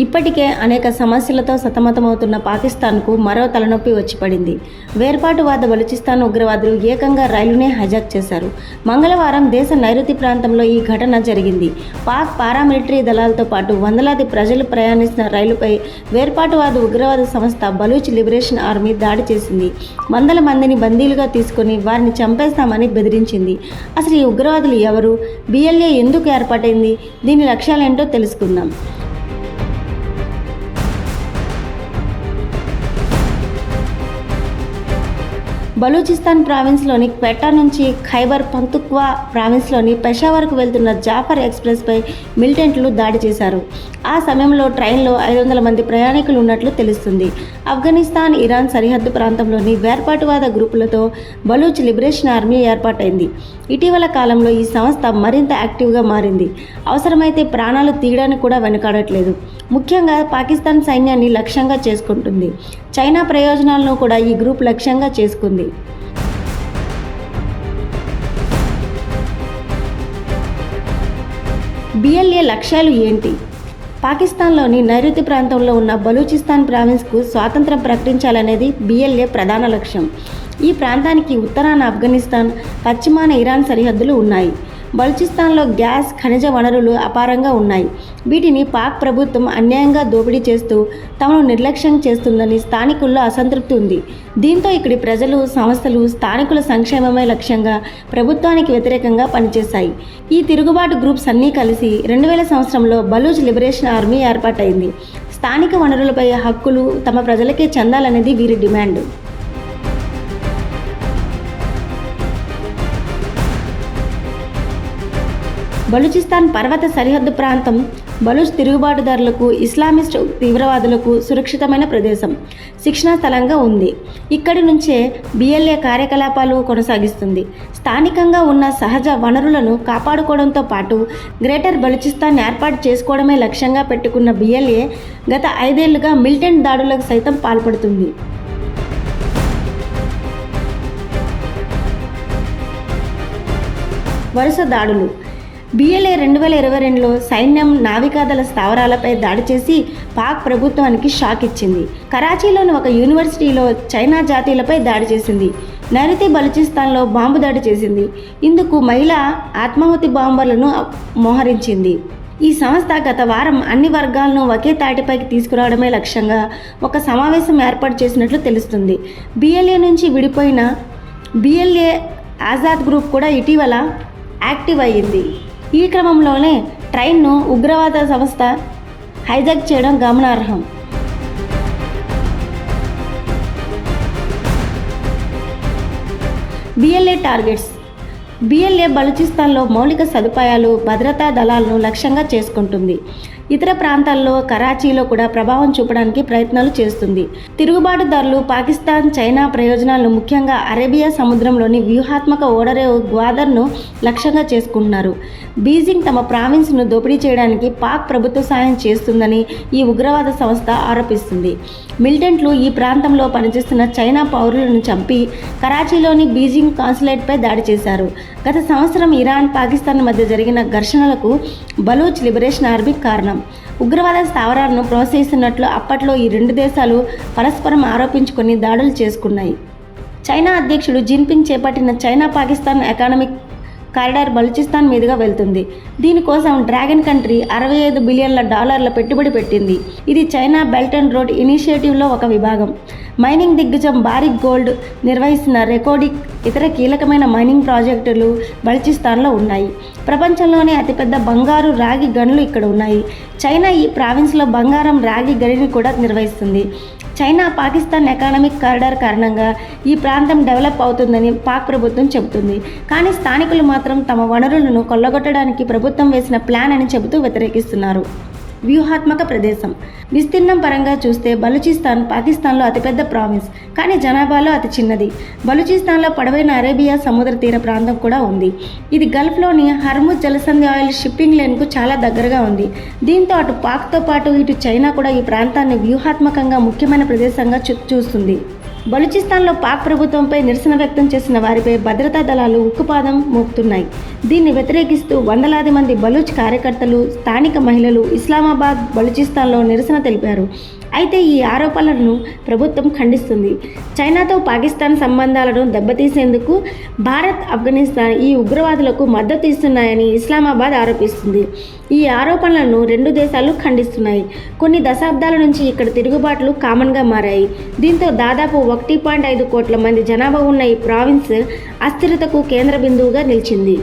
ఇప్పటికే అనేక సమస్యలతో సతమతమవుతున్న పాకిస్తాన్కు మరో తలనొప్పి వచ్చి పడింది. వేర్పాటువాద బలుచిస్తాన్ ఉగ్రవాదులు ఏకంగా రైలునే హైజాక్ చేశారు. మంగళవారం దేశ నైరుతి ప్రాంతంలో ఈ ఘటన జరిగింది. పాక్ పారామిలిటరీ దళాలతో పాటు వందలాది ప్రజలు ప్రయాణిస్తున్న రైలుపై వేర్పాటువాద ఉగ్రవాద సంస్థ బలూచ్ లిబరేషన్ ఆర్మీ దాడి చేసింది. వందల మందిని బందీలుగా తీసుకొని వారిని చంపేస్తామని బెదిరించింది. అసలు ఈ ఉగ్రవాదులు ఎవరు? బిఎల్ఏ ఎందుకు ఏర్పాటైంది? దీని లక్ష్యాలేంటో తెలుసుకుందాం. బలూచిస్తాన్ ప్రావిన్స్లోని క్వెటా నుంచి ఖైబర్ పంతుక్వా ప్రావిన్స్లోని పెషావర్కు వెళ్తున్న జాఫర్ ఎక్స్ప్రెస్పై మిలిటెంట్లు దాడి చేశారు. ఆ సమయంలో ట్రైన్లో ఐదు వందల మంది ప్రయాణికులు ఉన్నట్లు తెలుస్తుంది. ఆఫ్ఘనిస్తాన్ ఇరాన్ సరిహద్దు ప్రాంతంలోని వేర్పాటువాద గ్రూపులతో బలూచ్ లిబరేషన్ ఆర్మీ ఏర్పాటైంది. ఇటీవల కాలంలో ఈ సంస్థ మరింత యాక్టివ్గా మారింది. అవసరమైతే ప్రాణాలు తీయడానికి కూడా వెనుకాడట్లేదు. ముఖ్యంగా పాకిస్తాన్ సైన్యాన్ని లక్ష్యంగా చేసుకుంటుంది. చైనా ప్రయోజనాలను కూడా ఈ గ్రూప్ లక్ష్యంగా చేసుకుంది. బిఎల్ఏ లక్ష్యాలు ఏంటి? పాకిస్తాన్లోని నైరుతి ప్రాంతంలో ఉన్న బలూచిస్తాన్ ప్రావిన్స్కు స్వాతంత్రం ప్రకటించాలనేది బిఎల్ఏ ప్రధాన లక్ష్యం. ఈ ప్రాంతానికి ఉత్తరాన ఆఫ్ఘనిస్తాన్ పశ్చిమాన ఇరాన్ సరిహద్దులు ఉన్నాయి. బలుచిస్తాన్లో గ్యాస్ ఖనిజ వనరులు అపారంగా ఉన్నాయి. వీటిని పాక్ ప్రభుత్వం అన్యాయంగా దోపిడీ చేస్తూ తమను నిర్లక్ష్యం చేస్తుందని స్థానికుల్లో అసంతృప్తి ఉంది. దీంతో ఇక్కడి ప్రజలు సంస్థలు స్థానికుల సంక్షేమమే లక్ష్యంగా ప్రభుత్వానికి వ్యతిరేకంగా పనిచేశాయి. ఈ తిరుగుబాటు గ్రూప్స్ అన్నీ కలిసి రెండు వేల సంవత్సరంలో బలూచ్ లిబరేషన్ ఆర్మీ ఏర్పాటైంది. స్థానిక వనరులపై హక్కులు తమ ప్రజలకే చెందాలనేది వీరి డిమాండ్. బలూచిస్తాన్ పర్వత సరిహద్దు ప్రాంతం బలూచ్ తిరుగుబాటుదారులకు ఇస్లామిస్ట్ తీవ్రవాదులకు సురక్షితమైన ప్రదేశం. శిక్షణా స్థలంగా ఉంది. ఇక్కడి నుంచే బిఎల్ఏ కార్యకలాపాలు కొనసాగిస్తుంది. స్థానికంగా ఉన్న సహజ వనరులను కాపాడుకోవడంతో పాటు గ్రేటర్ బలూచిస్తాన్ ఏర్పాటు చేసుకోవడమే లక్ష్యంగా పెట్టుకున్న బిఎల్ఏ గత ఐదేళ్ళుగా మిలిటెంట్ దాడులకు సైతం పాల్పడుతుంది. వరుస దాడులు. బిఎల్ఏ రెండు వేల ఇరవై రెండులో సైన్యం నావికాదళ స్థావరాలపై దాడి చేసి పాక్ ప్రభుత్వానికి షాక్ ఇచ్చింది. కరాచీలోని ఒక యూనివర్సిటీలో చైనా జాతీయులపై దాడి చేసింది. నైరుతి బలుచిస్తాన్లో బాంబు దాడి చేసింది. ఇందుకు మహిళ ఆత్మాహుతి బాంబర్లను మోహరించింది. ఈ సంస్థ గత వారం అన్ని వర్గాలను ఒకే తాటిపైకి తీసుకురావడమే లక్ష్యంగా ఒక సమావేశం ఏర్పాటు చేసినట్లు తెలుస్తుంది. బిఎల్ఏ నుంచి విడిపోయిన బిఎల్ఏ ఆజాద్ గ్రూప్ కూడా ఇటీవల యాక్టివ్ అయ్యింది. ఈ క్రమంలోనే ట్రైన్ను ఉగ్రవాద సంస్థ హైజాక్ చేయడం గమనార్హం. బిఎల్ఏ టార్గెట్స్ బిఎల్ఏ బలూచిస్తాన్లో మౌలిక సదుపాయాలు భద్రతా దళాలను లక్ష్యంగా చేసుకుంటుంది. ఇతర ప్రాంతాల్లో కరాచీలో కూడా ప్రభావం చూపడానికి ప్రయత్నాలు చేస్తుంది. తిరుగుబాటుదారులు పాకిస్తాన్ చైనా ప్రయోజనాలను ముఖ్యంగా అరేబియా సముద్రంలోని వ్యూహాత్మక ఓడరే గ్వాదర్ను లక్ష్యంగా చేసుకుంటున్నారు. బీజింగ్ తమ ప్రావిన్స్ను దోపిడీ చేయడానికి పాక్ ప్రభుత్వ సాయం చేస్తుందని ఈ ఉగ్రవాద సంస్థ ఆరోపిస్తుంది. మిలిటెంట్లు ఈ ప్రాంతంలో పనిచేస్తున్న చైనా పౌరులను చంపి కరాచీలోని బీజింగ్ కాన్సులేట్పై దాడి చేశారు. గత సంవత్సరం ఇరాన్ పాకిస్తాన్ మధ్య జరిగిన ఘర్షణలకు బలూచ్ లిబరేషన్ ఆర్మీ కారణం. ఉగ్రవాద స్థావరాలను ప్రోత్సహిస్తున్నట్లు అప్పట్లో ఈ రెండు దేశాలు పరస్పరం ఆరోపించుకొని దాడులు చేసుకున్నాయి. చైనా అధ్యక్షుడు జిన్పింగ్ చేపట్టిన China Pakistan economic corridor Balochistan మీదుగా వెళ్తుంది. దీనికోసం డ్రాగన్ కంట్రీ అరవై ఐదు బిలియన్ల డాలర్ల పెట్టుబడి పెట్టింది. ఇది చైనా బెల్ట్ అండ్ రోడ్ ఇనిషియేటివ్లో ఒక విభాగం. మైనింగ్ దిగ్గజం బారిక్ గోల్డ్ నిర్వహిస్తున్న రెకోడిక్ ఇతర కీలకమైన మైనింగ్ ప్రాజెక్టులు బల్చిస్తాన్లో ఉన్నాయి. ప్రపంచంలోనే అతిపెద్ద బంగారు రాగి గనులు ఇక్కడ ఉన్నాయి. చైనా ఈ ప్రావిన్స్లో బంగారం రాగి గనిని కూడా నిర్వహిస్తుంది. చైనా పాకిస్తాన్ ఎకానమిక్ కారిడార్ కారణంగా ఈ ప్రాంతం డెవలప్ అవుతుందని పాక్ ప్రభుత్వం చెబుతుంది. కానీ స్థానికులు మాత్రం తమ వనరులను కొల్లగొట్టడానికి ప్రభుత్వం వేసిన ప్లాన్ అని చెబుతూ వ్యతిరేకిస్తున్నారు. వ్యూహాత్మక ప్రదేశం. విస్తీర్ణం పరంగా చూస్తే బలూచిస్తాన్ పాకిస్తాన్లో అతిపెద్ద ప్రావిన్స్ కానీ జనాభాలో అతి చిన్నది. బలూచిస్తాన్లో పొడవైన అరేబియా సముద్ర తీర ప్రాంతం కూడా ఉంది. ఇది గల్ఫ్లోని హర్ముజ్ జలసంధి ఆయిల్ షిప్పింగ్ లైన్కు చాలా దగ్గరగా ఉంది. దీంతో అటు పాక్తో పాటు ఇటు చైనా కూడా ఈ ప్రాంతాన్ని వ్యూహాత్మకంగా ముఖ్యమైన ప్రదేశంగా చూ చూస్తుంది. బలూచిస్తాన్లో పాక్ ప్రభుత్వంపై నిరసన వ్యక్తం చేసిన వారిపై భద్రతా దళాలు ఉక్కుపాదం మోపుతున్నాయి. దీన్ని వ్యతిరేకిస్తూ వందలాది మంది బలూచ్ కార్యకర్తలు స్థానిక మహిళలు ఇస్లామాబాద్ బలూచిస్తాన్లో నిరసన తెలిపారు. అయితే ఈ ఆరోపణలను ప్రభుత్వం ఖండిస్తుంది. చైనాతో పాకిస్తాన్ సంబంధాలను దెబ్బతీసేందుకు భారత్ ఆఫ్ఘనిస్తాన్ ఈ ఉగ్రవాదులకు మద్దతు ఇస్తున్నాయని ఇస్లామాబాద్ ఆరోపిస్తుంది. ఈ ఆరోపణలను రెండు దేశాలు ఖండిస్తున్నాయి. కొన్ని దశాబ్దాల నుంచి ఇక్కడ తిరుగుబాట్లు కామన్గా మారాయి. దీంతో దాదాపు ఒకటి పాయింట్ ఐదు కోట్ల మంది జనాభా ఉన్న ఈ ప్రావిన్స్ అస్థిరతకు కేంద్ర బిందువుగా నిలిచింది.